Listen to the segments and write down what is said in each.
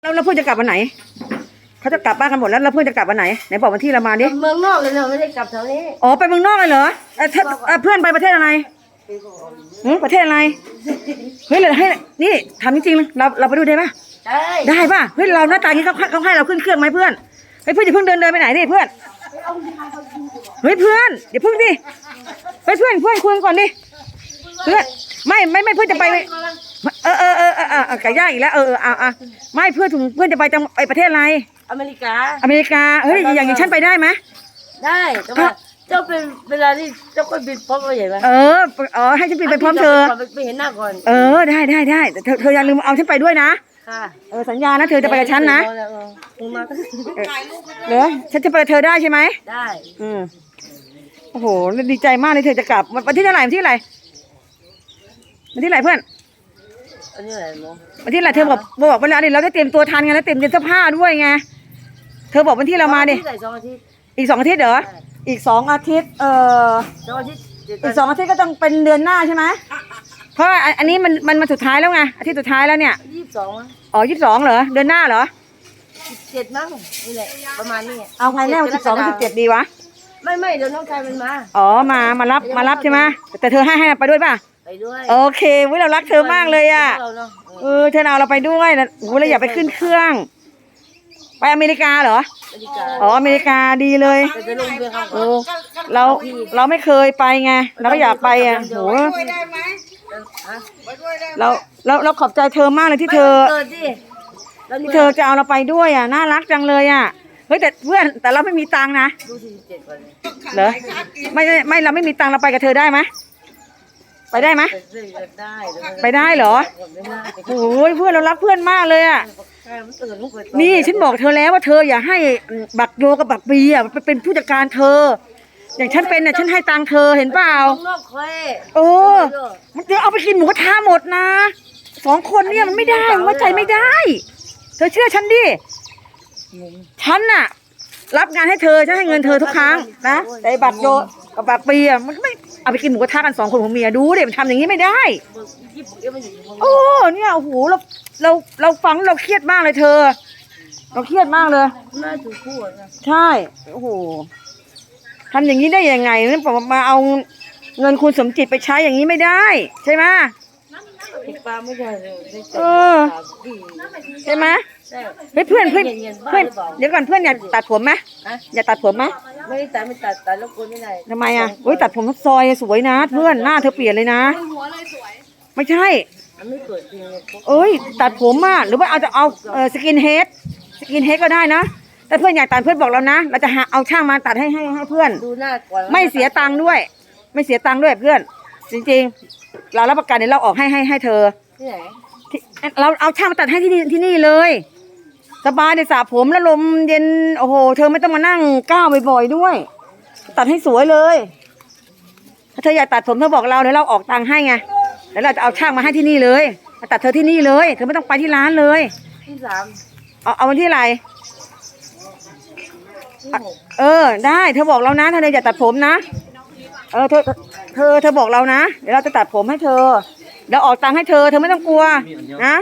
แล้วแล้วเพื่อนจะกลับวันไหนเขาจะกลับบ้านกันหมดแล้วแล้วเพื่อนจะกลับวันไหนไหนบอกวันที่เรามาดิเมืองนอกเลยเนาะไม่ได้กลับแถวนี้อ๋อไปเมืองนอกเลยเหรอเอ่อถ้าเอ่อเพื่อนไปประเทศอะไรหือประเทศอะไรเฮ้ยเราให้นี่ทำจริงๆเราเราไปดูได้ปะได้ได้ปะเฮ้ยเราหน้าตางี้เขาเขาให้เราขึ้นเครื่องไหมเพื่อนเฮ้ยเพื่อนอย่าเพิ่งเดินเดินไปไหนดิเพื่อนเฮ้ยเพื่อนอย่าเพิ่งดิเฮ้ยเพื่อนเพื่อนคุยกันก่อนดิเพื่อนไม่ไม่ไม่เพื่อนจะไป เออเออเออเออเออเออไก่ย่างอีกแล้วเออเออเอาเอาไม่เพื่อนถึงเพื่อนจะไปจังไปประเทศอะไร อเมริกา อเมริกาเฮ้ยอย่างอย่างฉันไปได้ไหมได้แต่ว่าเจ้าเป็นเวลาที่เจ้าก็บินพร้อมเราใหญ่ไหมเออเออให้ฉันบินไปพร้อมเธอ ไปเห็นหน้าก่อนเออได้ได้ได้แต่เธอเธออย่าลืมเอาฉันไปด้วยนะค่ะเออสัญญานะเธอจะไปกับฉันนะเออลงมาเหรอฉันจะไปกับเธอได้ใช่ไหมได้อืมโอ้โหดีใจมากเลยเธอจะกลับวันที่เท่าไหร่วันที่อะไหรวันที่อะไหรเพื่อน อันนี้อะไรเนาะวันที่อะไหรเธอบอกบอกเวลาดิเราได้เตรียมตัวทันไงแล้วเตรียมเสื้อผ้าด้วยไงเธอบอกวันที่เรามาดิที่ไหนสองอาทิตย์อีกสองอาทิตย์เหรออีกสองอาทิตย์เออสองอาทิตย์เดี๋ยวอีกสองอาทิตย์ก็ต้องเป็นเดือนหน้าใช่ไหมเพราะว่าอันอันนี้มันมันมาสุดท้ายแล้วไงอาทิตย์สุดท้ายแล้วเนี่ยยี่สิบสองอ๋อยี่สิบสองเหรอเดือนหน้าเหรอสิบเจ็ดมั้งนี่แหละประมาณนี้เอาไงแน่วันสิบสองสิบเจ็ดดีวะไม่ไม่เดี๋ยวน้องชายมันมาอ๋อมามารับมารับใช่ไหมแต่เธอให้ให้ไปด้วยป่ะ ไปด้วยโอเคเว้ยเรารักเธอมากเลยอะเราเนาะเออเธอเอาเราไปด้วยนะโอ้โหเราอย่าไปขึ้นเครื่อง ไปอเมริกาเหรออเมริกาอ๋ออเมริกาดีเลยแต่จะลงเรือเขาเออ เราเราไม่เคยไปไงเราก็อยากไปอะโหฮะเราเราเราขอบใจเธอมากเลยที่เธอ เกิดดิแล้วที่เธอจะเอาเราไปด้วยอะน่ารักจังเลยอะเฮ้ยแต่เพื่อนแต่เราไม่มีตังค์นะดูสี่สิบเจ็ดก่อนเลยเหรอไม่ไม่ไม่เราไม่มีตังค์เราไปกับเธอได้ไหม ไปได้ไหมไปซื้อได้ไปได้เหรอไม่ได้โอ้ยเพื่อนเรารักเพื่อนมากเลยอะใช่มันตื่นลูกเกิดนี่ฉันบอกเธอแล้วว่าเธออย่าให้บักโยกับบักปีอะไปเป็นผู้จัดการเธอ อย่างฉันเป็นน่ะฉันให้ตังค์เธอเห็นเปล่าข้างนอกเคยโอ้มันจะเอาไปกินหมูกระทะหมดนะสองคนเนี่ยมันไม่ได้มันไว้ใจไม่ได้ เธอเชื่อฉันดิฉันน่ะ รับงานให้เธอฉันให้เงินเธอทุกครั้งนะแต่ไอ้บักโยกับบักปีอะมันก็ไม่ เอาไปกินหมูกระทะกันสองคนของเมียดูดิมันทำอย่างนี้ไม่ได้ยี่สิบเอ็ดมันอยู่ข้างนอกโอ้เนี่ยโอ้โหเราเราเราฟังแล้วเราเครียดมากเลยเธอ เราเครียดมากเลย น่าถูกคู่นะใช่โอ้โหทำอย่างนี้ได้ยังไงนี่บอกว่ามาเอาเงินคุณสมจิตไปใช้อย่างนี้ไม่ได้ ใช่ไหมติด ปลาไม่ได้เลยได้เออใช่ไหมใช่เฮ้ยเพื่อนเพื่อนเพื่อนเดี๋ยวก่อนเพื่อนอยากตัดผมไหมฮะอยากตัดผมไหมไม่ได้ตัดไม่ตัดตัดแล้วคนไม่ได้ทำไมอะโอ้ยตัดผมซอยสวยนะ เพื่อนหน้าเธอเปลี่ยนเลยนะไม่ใช่มันไม่เปิดเพลงเลยเอ้ยตัดผมอะหรือว่าเอาจะเอาเออสกินเฮดสกินเฮดก็ได้นะแต่เพื่อนอยากตัดเพื่อนบอกเรานะเราจะหาเอาช่างมาตัดให้ให้ให้เพื่อนดูหน้าก่อนไม่เสียตังค์ด้วย ไม่เสียตังค์ด้วยเพื่อน จริงๆ เรารับประกันเดี๋ยวเราออกให้ให้ให้เธอที่ไหนที่เราเอาช่างมาตัดให้ที่นี่ที่นี่เลย สบายในสระผมแล้วลมเย็นโอ้โห เธอไม่ต้องมานั่งก้าวบ่อยๆด้วย ตัดให้สวยเลย ถ้าเธออยากตัดผมเธอบอกเราเดี๋ยวเราออกตังค์ให้ไงเดี๋ยวเราจะเอาช่างมาให้ที่นี่เลยมาตัดเธอที่นี่เลย เธอไม่ต้องไปที่ร้านเลยที่สามเอาเอาวันที่อะไรที่หกเออ ได้ เธอบอกเรานะถ้าเธออยากตัดผมนะ เออเธอ เธอเธอบอกเรานะ เดี๋ยวเราจะตัดผมให้เธอเดี๋ยวออกตังค์ให้เธอ เธอไม่ต้องกลัว นะ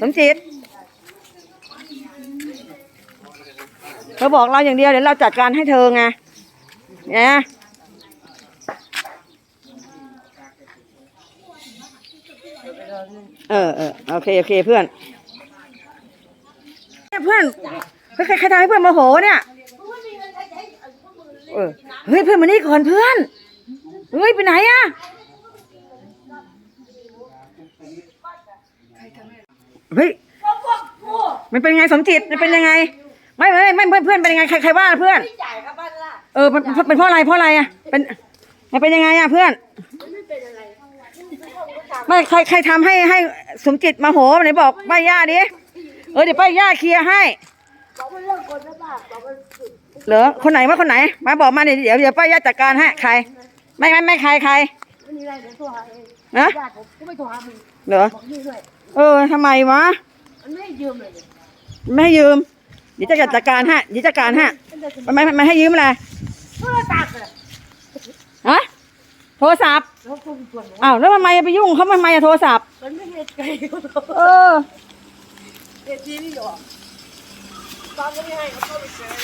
สมจิตเธอบอกเราอย่างเดียวเดี๋ยวเราจัดการให้เธอไงเนี่ยเออเออโอเคโอเคเพื่อนเนี่ยเพื่อนใครใครทำให้เพื่อนโมโหเนี่ยเออเฮ้ยเพื่อนมานี่ก่อนเพื่อน เฮ้ยไปไหนอะเฮ้ยมันเป็นไงสมจิตมันเป็นยังไง ไม่ไม่ไม่เพื่อนเพื่อนเป็นยังไงใครใครว่าเพื่อนจ่ายครับบ้านละเออเป็นเป็นเพราะอะไรเพราะอะไรอะเป็นมันเป็นยังไงอะเพื่อนไม่ใครใครทำให้ให้สมจิตมาโหไหนบอกป้าย่าดิเออเดี๋ยวป้าย่าเคลียร์ให้บอกมันเลิกคนแล้วป่ะบอกมันเหรอคนไหนว่าคนไหน มาบอกมาเดี๋ยวเดี๋ยวเดี๋ยวป้าย่าจัดการให้ใคร ไม่ไม่ไม่ใครใครไม่มีอะไรเดี๋ยวโทรหาเองนะญาติผมก็ไม่โทรหามึงเหรอบอกนี่ด้วยเออทำไมวะมันไม่ให้ยืมเลยเนี่ยไม่ให้ยืมเดี๋ยวจะจัดการให้เดี๋ยวจัดการให้มันจะไม่ไม่ไม่ให้ยืมอะไรโทรศัพท์อะฮะโทรศัพท์แล้วคุณชวนผมอ้าวแล้วทำไมไปยุ่งเขาทำไมอะโทรศัพท์มันไม่ใช่ไกลเออเด็กทีนี่หรอฟังก็ไม่ให้เขาเข้าไปเฉย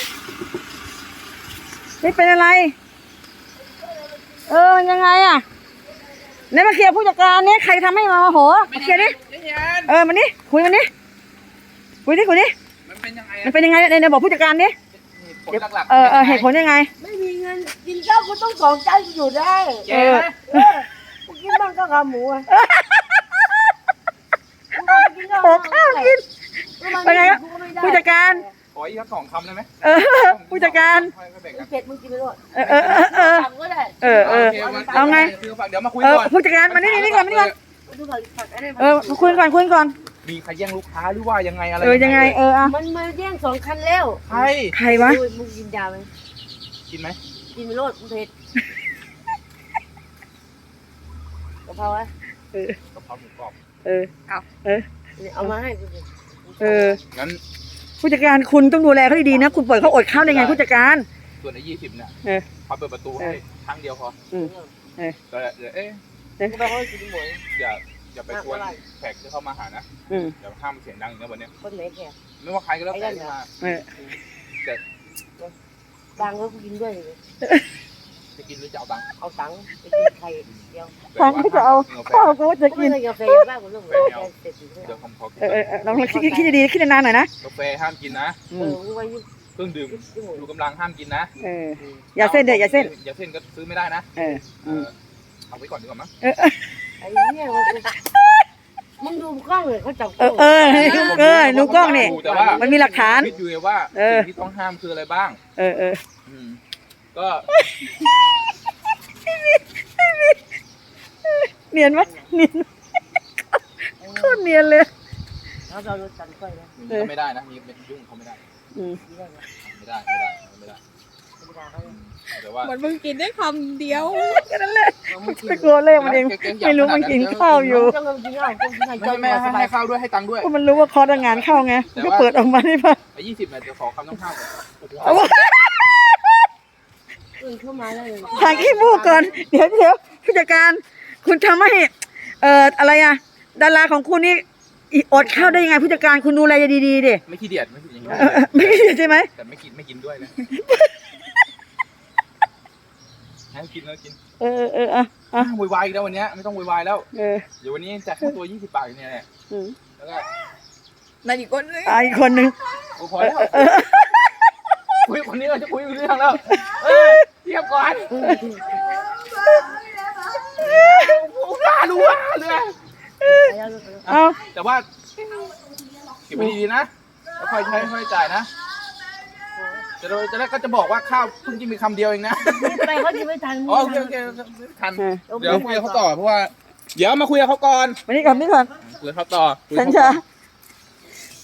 นี่เป็นอะไร เออมันยังไงอะเนี่ยมาเคลียร์ผู้จัดการเนี่ยใครทำให้มาโหมาเคลียร์ดิไม่เห็นเออมานี่คุยมันนี่คุยดิคุยดิมันเป็นยังไงมันเป็นยังไงเนี่ยเนี่ยบอกผู้จัดการดิผลหลักๆเออเออเหตุผลยังไง ไม่มีเงินกินข้าวก็ต้องสองจานอยู่ได้แย่นะเออกูกินบ้างก็ขาหมูอะโอ้ข้าวกินเป็นไงครับผู้จัดการข ออีกสักสองคำได้ไหมเออผู้จัดการ ค่อยๆแบ่งกันเผ็ดมึงกินไปด้วยเออเออเออเออสั่งก็ได้เออเออ โควันเอาไง คือฝากเดี๋ยวมาคุยเออก่อนผู้จัดการมานี่นี่ก่อนมานี่ก่อนดูผักผักอะไรเออมาคุยก่อนคุยก่อนมีใครแย่งลูกค้าหรือว่ายังไงอะไรเออยังไงเอออะมันมาแย่งสองคันแล้วใครใครวะโอ้ยมึงกินยาไหมกินไหมกินไปโลดมึงเผ็ดกะเพราอะเออกะเพราหมูกรอบเออเอาเออ เนี่ยเอามาให้กูสิเอองั้น ผู้จัดการคุณต้องดูแลเขาดีๆนะ คุณปล่อยเขาอดข้าวได้ไงผู้จัดการ ส่วนในยี่สิบเนี่ยเออพอเปิดประตูให้ครั้งเดียวพออืมเออก็เดี๋ยวเอ๊ะกูไปเขาให้กินหมดอย่าอย่าไปกวนอะไรแขกที่เข้ามาหานะอืมเดี๋ยวห้ามเสียงดังอย่างนี้วันเนี้ยคนไหนแกไม่ว่าใครก็แล้วแต่ที่มา เออ ดังก็กูกินด้วยเลย เอาตังค์เอาตังค์ไปกินไข่เดียวฟังก็จะเอาข้าวกูจะก็กิไม่นได้กาแฟเยอะมากกว่าเรื่องของกาแฟเสร็จอยู่เดี๋แล้ยววคำขอกินเออเออเออลองคิดคิดดีๆคิดนานๆหน่อยนะกาแฟห้ามกินนะอืเอมอกูไปยุ่งเครื่องดื่มยุ่งหมดดูกำลังห้ามกินนะเออ อย่าเส้นเด้ออย่าเส้น อย่าเส้นก็ซื้อไม่ได้นะเออเออืมอเอาไว้ก่อนดีกว่ามั้งเออเออไอ้เนี่ยมันมึงดูกล้องเลยเขาจับเออเออเออหนูกล้องนี่แต่ว่ามันมีหลักฐาน คิดอยู่ไงว่าเออสิ่งที่ต้องห้ามคืออะไรบ้าง เออเอออืมก็ เนียนไหมเนียนไหมโคตรเนียนเลยเขาจะรถกันค่อยนะอย่างนี้ก็ไม่ได้นะมีเป็นยุ่งเขาไม่ได้ อืมไม่ได้นะไม่ได้ไม่ได้ไม่ได้ธรรมดาเขาอืมแต่ว่าเหมือนมึงกินได้คำเดียวแค่นั้นแหละมึงกินไปกลัวเลขมันเองไม่รู้มันกินข้าวอยู่ต้องกินข้าวต้องกินข้าวไม่จ้องไม่มาสให้บายให้ข้าวด้วยให้ตังค์ด้วยก็มันรู้ว่าคอร์สงานเข้าไงมันก็เปิดออกมาได้ปะไอ้ยี่สิบเนี่ยจะขอคำต้องข้าวก่ อนโอ้โหเอาวะอื่นเข้ามาแล้วทางขี้มูกก่อน เดี๋ยวเดี๋ยวผู้จัดการ คุณทำให้ เอ่อ อะไรอะดาราของคุณนี่อีอดข้าวได้ยังไงผู้จัดการคุณดูแลดีๆดิไม่ขี้เดียดไม่ขี้อย่างนี้เออเออไม่ใช่ไหม แต่ไม่กินไม่กินด้วยนะให้กินแล้วกินเออเอออะอะอะโวยวายอีกแล้ววันเนี้ยไม่ต้องโวยวายแล้ว เออเดี๋ยววันนี้จัดค่าตัวยี่สิบบาทอยู่เนี่ยแหละอืมแล้วก็นั่นอีกคนนึงอะอีกคนนึง โอ้พอแล้วคุยคนนี้เราจะคุยเรื่องแล้วเออเทียบก่อนผมด่าดูว่าเลยเอาแต่ว่าเก็บไว้ดีๆนะแล้วค่อยใช้ค่อยจ่ายนะจะโดยจะแรกก็จะบอกว่าข้าวเพิ่งกินมีคำเดียวเองนะไปเขาจะไม่ทันอ๋อโอเคโอเคทันเดี๋ยวคุยกับเขาต่อเพราะว่า เดี๋ยวมาคุยกับเขาก่อนวันนี้ก่อนนี่ก่อนคุยกับเขาต่อคุยฉักับนเขาจะต่อ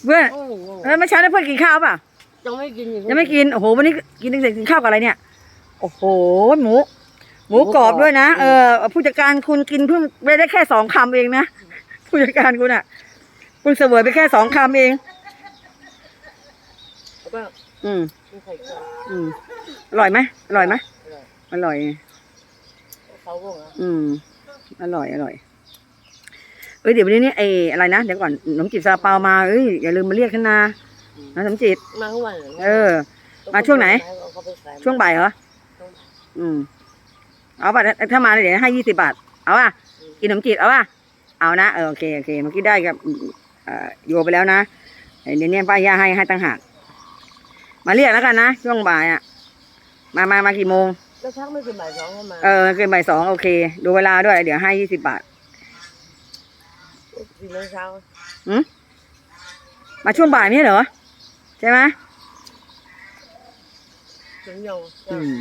เพื่อนแล้วเมื่อเช้าได้เพื่อนกินข้าวป่ะยังไม่กินยังไม่กินโอ้โหวันนี้กินตั้งแต่กินข้าวกับอะไรเนี่ย โอ้โห หมู หมูกรอบด้วยนะ เออ ผู้จัดการคุณกินเพิ่งไม่ได้แค่สองคำเองนะ ผู้จัดการคุณอะ คุณเสวยไปแค่สองคำเองแล้วก็อืมกินไข่ก่อนอืมอร่อยไหมอร่อยไหมอร่อยเขาบอกนะอืมอร่อยอร่อยเอ้ยเดี๋ยววันนี้นี่ไอ้อะไรนะเดี๋ยวก่อนขนมจีบซาลาเปามาเอ้ยอย่าลืมมาเรียกฉันนะนะขนมจีบมาทุกวันเลยเออ มาช่วงไหนเขาไปขายช่วงบ่ายเหรอ อืม เอาป่ะถ้าถ้ามาเดี๋ยวให้ยี่สิบาท เอาป่ะกินขนมจีบเอาป่ะ เอานะ เออโอเคโอเคเมื่อกี้ได้กับเอ่อโยไปแล้วนะเดี๋ยวนี้ป้ายาให้ให้ตั้งหากมาเรียกแล้วกันนะช่วงบ่ายอะ มามามากี่โมงแล้วชักไม่เป็นบ่ายสองเข้ามาเออเกินบ่ายสองโอเค ดูเวลาด้วย เดี๋ยวให้ยี่สิบาทสี่โมงเช้ามาช่วงบ่ายไม่ใช่เหรอ ใช่ไหมถึงยงอืม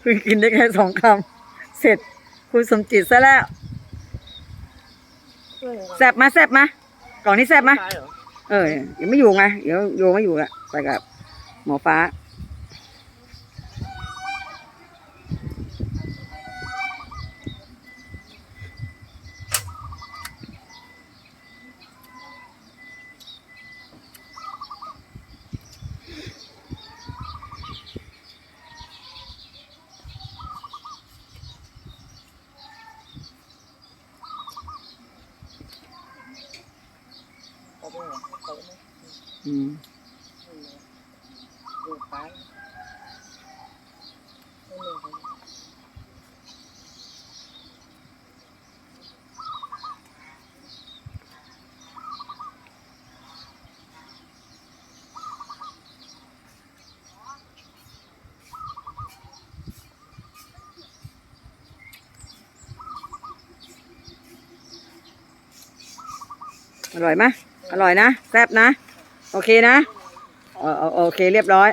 เพิ่งกินได้แค่สองคำ เสร็จคุณสมจิตซะแล้วช่วยแซบมาแซบมากล่องนี้แซบมาตายเหรอเออเดี๋ยวไม่อยู่ไง เดี๋ยวโยไม่อยู่ละไปกับหมอฟ้า อืมดูไปอร่อยไหมอร่อยนะ แซ่บนะ โอเคนะเออเออโอเคเรียบร้อย